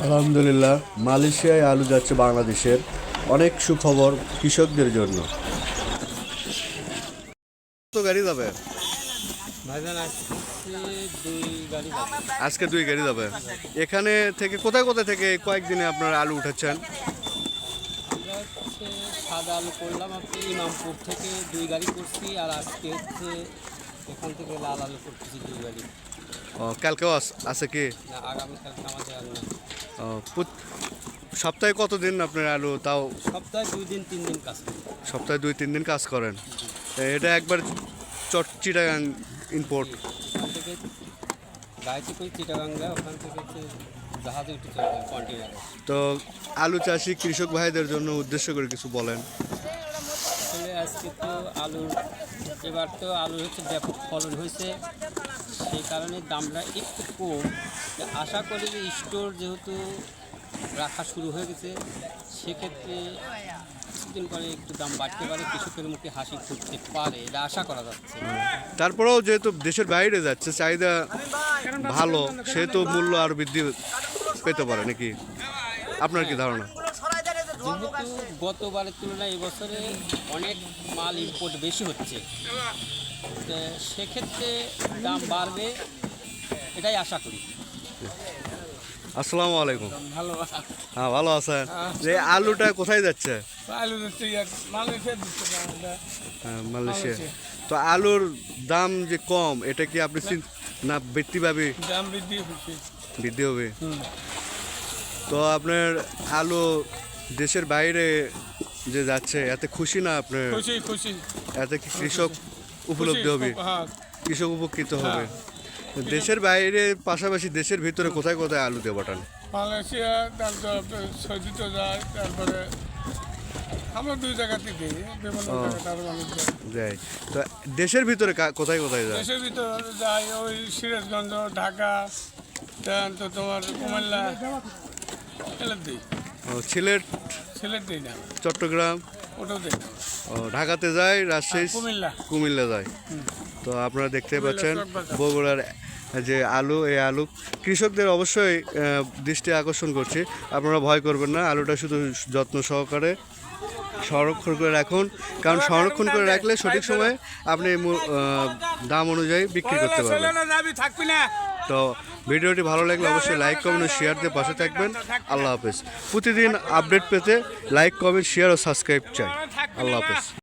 আলহামদুলিল্লাহ মালয়েশিয়ায় আলু যাচ্ছে বাংলাদেশের অনেক সুখবর কৃষকদের জন্য। কত গাড়ি যাবে? আজকে দুই গাড়ি যাবে। আজকে দুই গাড়ি যাবে। এখানে থেকে কোথায় কোথায় থেকে কয়েকদিনে আপনারা আলু উঠাচ্ছেন? আমরা সাদা আলু করলাম আপনি ইমামপুর থেকে দুই গাড়ি করছি আর আজকে হচ্ছে এখান থেকে লাল আলু করতেছি দুই গাড়ি। ও, কালকেও আছে কি? না আগামীকালকে আমাদের প্রত- সপ্তাহে কতদিন আপনার আলু তাও? সপ্তাহে দুই দিন তিন দিন কাজ সপ্তাহে দুই তিন দিন কাজ করেন। এটা একবার চট চিটাগাং ইম্পোর্ট তো আলু চাষি কৃষক ভাইদের জন্য উদ্দেশ্য করে কিছু বলেন। আজকে তো আলুর এবার তো আলুর হচ্ছে ব্যাপক ফলন হয়েছে। সেই কারণে দামটা একটু কম। আশা করি যে স্টোর যেহেতু রাখা শুরু হয়ে গেছে, সেক্ষেত্রে কিছুদিন পরে একটু দাম বাড়তে পারে, কৃষকের মুখে হাসি ফুটতে পারে এটা আশা করা যাচ্ছে। তারপরেও যেহেতু দেশের বাইরে যাচ্ছে, চাহিদা ভালো, সেহেতু মূল্য আর বৃদ্ধি পেতে পারে নাকি? আপনার কি ধারণা? যেহেতু গতবারের তুলনায় এবছরে অনেক মাল ইম্পোর্ট বেশি হচ্ছে তো সেক্ষেত্রে দাম বাড়বে এটাই আশা করি। আসসালামু আলাইকুম। ভালো হ্যাঁ ভালো আছেন যে আলুটা কোথায় যাচ্ছে? আলু মালয়েশিয়া দিচ্ছে হ্যাঁ, মালয়েশিয়া। তো আলুর দাম যে কম এটা কি আপনি না। বৃদ্ধি পাবে দাম বৃদ্ধি হচ্ছে। বৃদ্ধি হবে? তো আপনার আলু দেশের বাইরে যে যাচ্ছে এতে খুশি না আপনার? খুশি খুশি। এতে কি কৃষক উপলব্ধি হবে? হ্যাঁ। কৃষক উপকৃত হবে। দেশের বাইরে পাশাপাশি দেশের ভিতরে কোথায় কোথায় আলু দিয়ে পাঠান মালয়েশিয়া তারপর সৌদিতে যায় তারপরে আমরা দুই জায়গাতে দিই বিভিন্ন। দেয় তো দেশের ভিতরে কোথায় কোথায় যায়? দেশের ভিতরে যাই ওই সিরাজগঞ্জ ঢাকা তো তোমার কুমিল্লা দিই। সিলেট সিলেট দিই না। চট্টগ্রাম? ওটাও দিই না। ও, ঢাকাতে যায় রাজশাহী? কুমিল্লা। কুমিল্লা যায়। তো আপনারা দেখতে পাচ্ছেন। বগুড়ার যে আলু এই আলু। কৃষকদের অবশ্যই দৃষ্টি আকর্ষণ করছি। আপনারা ভয় করবেন না আলুটা শুধু যত্ন সহকারে সংরক্ষণ করে রাখুন। কারণ সংরক্ষণ করে রাখলে সঠিক সময়ে আপনি দাম অনুযায়ী বিক্রি করতে পারবেন। তো ভিডিওটি ভালো লাগলে অবশ্যই লাইক কমেন্ট ও শেয়ার দিয়ে পাশে থাকবেন। আল্লাহ হাফেজ। প্রতিদিন আপডেট পেতে লাইক কমেন্ট শেয়ার ও সাবস্ক্রাইব চাই। আল্লাহ হাফেজ।